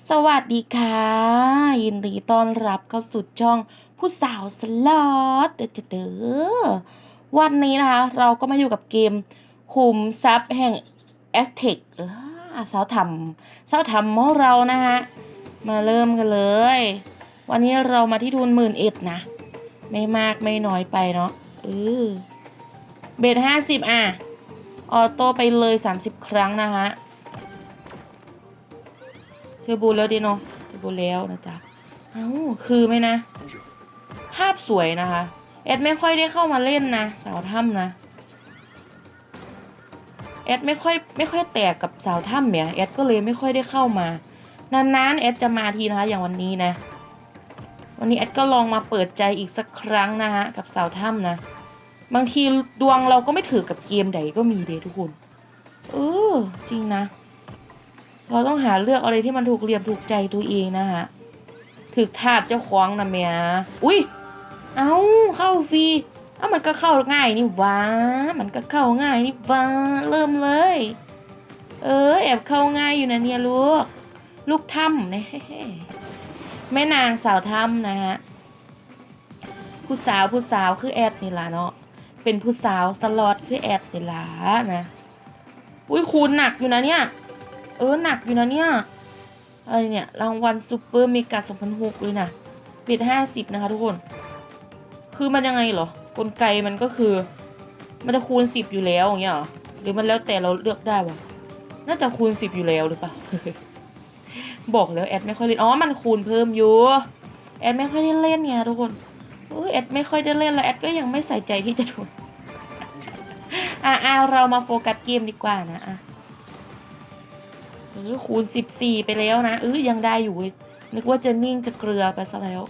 สวัสดีค่ะ ยินดีต้อนรับเข้าสู่ช่องผู้สาวสล็อตเด้อจเดอวันนี้นะคะ เราก็มาอยู่กับเกมคุมทรัพย์แห่งแอสเทคเออสาวทำสาวทำของเรานะฮะมาเริ่มกันเลย วันนี้เรามาที่ทุนหมื่นเอ็ดนะ ไม่มากไม่น้อยไปเนาะเออเบทห้าสิบอะ ออโต้ไปเลย30ครั้งนะฮะ เทอร์โบูแล้วดิเนาะเทอร์โบูแล้วนะจ๊ะเอ้าคือไหมนะ ภาพสวยนะคะแอดไม่ค่อยได้เข้ามาเล่นนะ สาวถ้ำนะแอดไม่ค่อยไม่ค่อยแตกกับสาวถ้ำเนี่ยแอดก็เลยไม่ค่อยได้เข้ามานานๆแอดจะมาทีนะคะอย่างวันนี้นะ วันนี้แอดก็ลองมาเปิดใจอีกสักครั้งนะฮะกับสาวถ้ำนะบางทีดวงเราก็ไม่ถือกับเกมใดก็มีเดทุกคน เออจริงนะ เราต้องหาเลือกอะไรที่มันถูกเรียมถูกใจตัวเองนะฮะถึกถาดเจ้าของนะเมียอุ้ย เอาเข้าฟรีเอ้ามันก็เข้าง่ายนี่วามันก็เข้าง่ายนี่วาเริ่มเลย เออแอบเข้าง่ายอยู่นะเนี่ยลูก ลูกถ้ำเนี่ยแม่นางสาวถ้ำนะฮะ ผู้สาวผู้สาวคือแอดนี่ล่ะเนาะ เป็นผู้สาวสล็อตคือแอดนี่ล่ะนะ อุ้ยคูณหนักอยู่นะเนี่ย ออหนักอยู่นะเนี่ยอะไรเนี่ยรางวัลซูเปอร์เมกา2006เลยนะเบ็ดห้าสิบนะคะทุกคน คือมันยังไงเหรอกลไกมันก็คือ มันจะคูณสิบอยู่แล้วอย่างเงี้ยหรอหรือมันแล้วแต่เราเลือกได้วะน่าจะคูณสิบอยู่แล้วหรือเปล่าบอกแล้วแอดไม่ค่อยเล่นอ๋อมันคูณเพิ่มอยู่แอดไม่ค่อยได้เล่นไงทุกคนเออแอดไม่ค่อยได้เล่นแล้วแอดก็ยังไม่ใส่ใจที่จะทุนอะอะเรามาโฟกัสเกมดีกว่านะอะ ออคูณสิบสี่ไปแล้วนะเออยังได้อยู่ นึกว่าจะนิ่งจะเกลือไปซะแล้ว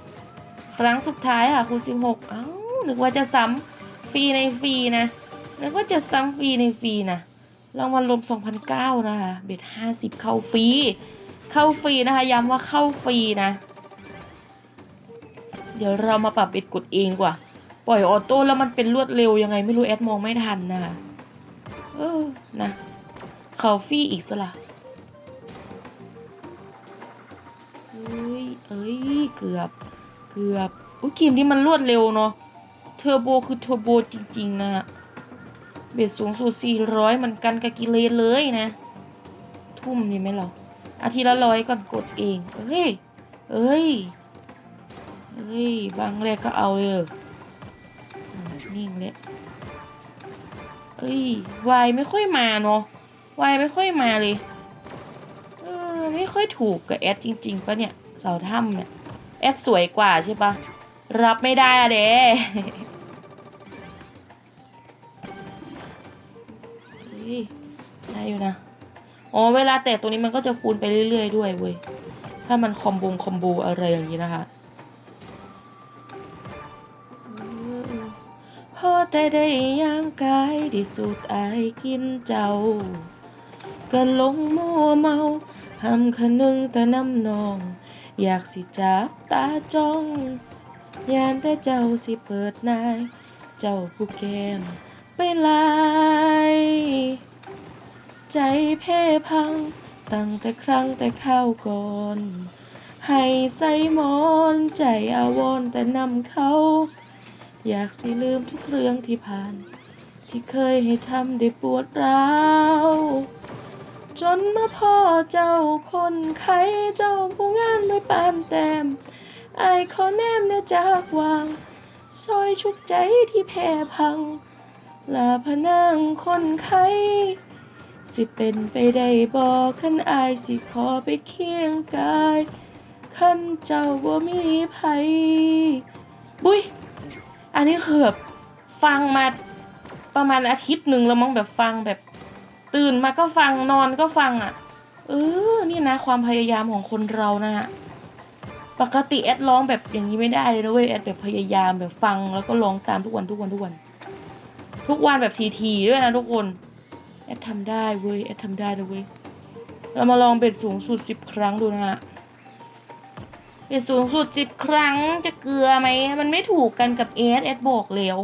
ครั้งสุดท้ายค่ะคูณสิบหกเอ้านึกว่าจะซ้ำฟรีในฟรีนะ นึกว่าจะซ้ำฟรีในฟรีนะรางวัลรวมสองพันเก้านะคะเบ็ดห้าสิบเข้าฟรี เข้าฟรีนะคะ ย้ำว่าเข้าฟรีนะ เดี๋ยวเรามาปรับเบ็ดกดเองกว่า ปล่อยออโต้แล้วมันเป็นรวดเร็วยังไงไม่รู้แอดมองไม่ทันนะคะเออนะ เข้าฟรีอีกสละ อ้ย เอ้ย เกือบ เกือบอุ้ยเกมนี้มันรวดเร็วเนาะ เทอร์โบคือเทอร์โบจริงๆนะฮะ เบ็ดสูงสุด400มันกันกับกิเลนเลยนะ ทุ่มนี่ไหมเราอาทิตย์ละร้อยก่อนกดเอง เอ้ย เอ้ย เอ้ย บางแรกก็เอาเลยนิ่งเลยเอ้ยวายไม่ค่อยมาเนาะวายไม่ค่อยมาเลย ไม่ค่อยถูกกับแอดจริงๆปะเนี่ยสาวถ้ำเนี่ยแอดสวยกว่าใช่ปะรับไม่ได้อะเด้ได้อยู่นะอ๋อเวลาแตะตัวนี้มันก็จะคูณไปเรื่อยๆด้วยเว้ยถ้ามันคอมบงคอมโบอะไรอย่างนี้นะคะเออพอแต่ได้ย่างกายได้สูดอายกินเจ้า ก็หลงมัวเมาหำคะนึงแต่น้ำนอง อยากสิจับตาจ้องยานแต่เจ้าสิเปิดนาย เจ้าผู้แก้มไปลายใจแพ้พัง ตั้งแต่ครั้งแต่ข้าวก่อน ให้ใส่มอนใจอาวรณ์แต่นำเขา อยากสิลืมทุกเรื่องที่ผ่าน ที่เคยให้ทำได้ปวดร้าว จนมาพ่อเจ้าคนไข้เจ้าผู้งานไม่ปานแต้มไอขอแนมเนจากวางซอยชุบใจที่แพ้พัง ลาพนางคนไข้สิเป็นไปได้บอกขันอายสิขอไปเคียงกายขันเจ้าบ่มีไผบุ้ย อันนี้คือแบบฟังมาประมาณอาทิตย์หนึ่งแล้วมั้งแบบฟังแบบ ตื่นมาก็ฟังนอนก็ฟังอะ เออ นี่นะ ความพยายามของคนเรานะฮะ ปกติแอดร้องแบบอย่างนี้ไม่ได้เลยนะเว้ยแอดแบบพยายามแบบฟังแล้วก็ร้องตามทุกวันทุกวันทุกวัน ทุกวันแบบทีๆด้วยนะทุกคนแอดทำได้เว้ยแอดทำได้นะเว้ยเรามาลองเบ็ดสูงสุดสิบครั้งดูนะฮะเบ็ดสูงสุดสิบครั้งจะเกลือไหมมันไม่ถูกกันกับเอสแอดบอกแล้ว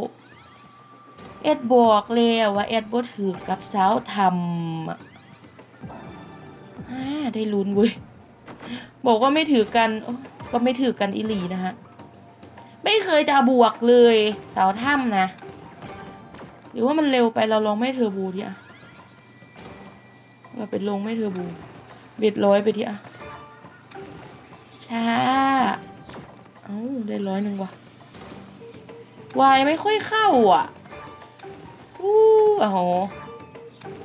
เอ็ดบอกแล้วว่าเอ็ดบ่ถือกับสาวทำอ่าได้ลุ้นเว้ย บอกว่าไม่ถือกันก็ไม่ถือกันอิลีนะฮะ ไม่เคยจะบวกเลยสาวถ้ำนะ หรือว่ามันเร็วไปเราลองไม่เทอร์บูทีอะเราเป็นลงไม่เทอร์บูเบ็ดร้อยไปทีอะช้า เอ้าได้ร้อยหนึ่งว่ะวายไม่ค่อยเข้าอะ อู้เอา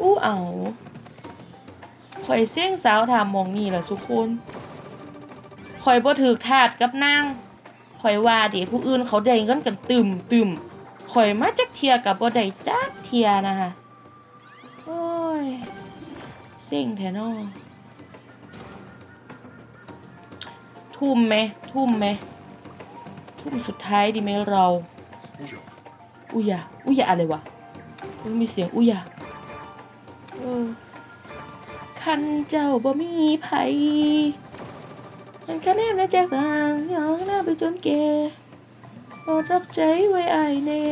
อู้เอาข่อยเสี่ยงสาวถามมองนี่แหละทุกคนข่อยบ่ถือทาดกับนางข่อยว่าเดี๋ยวผู้อื่นเขาได้เงินกันตึมตึมข่อยมาจักเทียกับบ่ได้จักเทียนะคะโอ้ยเซ็งแท้เนอทุ่มไหมทุ่มไหมทุ่มสุดท้ายดีไหมเรา อุยยะอุยยะอะไรวะเออ มีเสียงอุยยะเออคันเจ้าบ่มีไผมันคะแนนมาจากทางยองหน้าไปจนแก่รอรับใจไว้อายแน่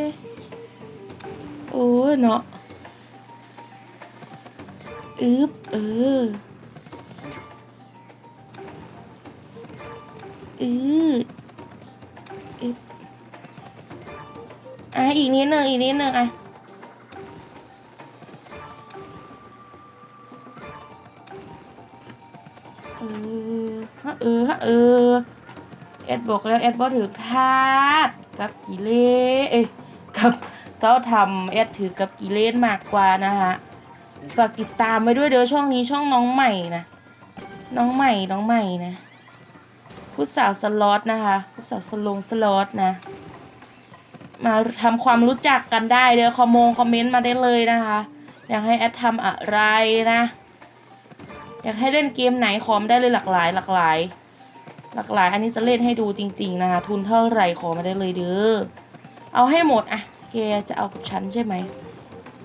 โอ้ยเนาะอึบเอออืออึบอะอีกนิดนึงอีกนิดนึงอะ เออฮะเออฮะเออแอดบอกแล้วแอดบอถือทาดกับกิเลสเอ้ยกับเสาทำแอดถือกับกิเลสมากกว่านะคะฝากติดตามไว้ด้วยเด้อช่องนี้ช่องน้องใหม่นะน้องใหม่น้องใหม่นะผู้สาวสล็อตนะคะผู้สาวสลงสล็อตนะ มาทำความรู้จักกันได้เดี๋ยคอมมงคอมเมนต์มาได้เลยนะคะ อยากให้แอดทำอะไรนะ อยากให้เล่นเกมไหนคอมได้เลยหลากหลาย หลากหลาย หลากหลาย อันนี้จะเล่นให้ดูจริง ๆ นะคะทุนเท่าไหร่ขอมาได้เลยเด้อเอาให้หมดอะแกจะเอากับฉันใช่ไหม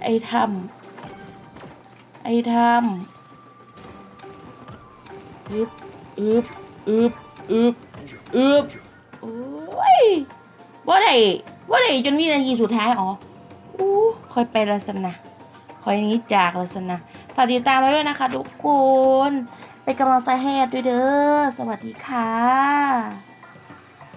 ไอ้ทำไอ้ทำอึบอึบอึบอึบอึบโอ้ยว่าได้ว่าได้จนวินาทีสุดท้ายอ๋ออู้คอยไปลัสนะ อยนี้จากลัสนะฝากติดตามมาด้วยนะคะทุกคน เป็นกำลังใจให้แอดด้วยเด้อ สวัสดีค่ะ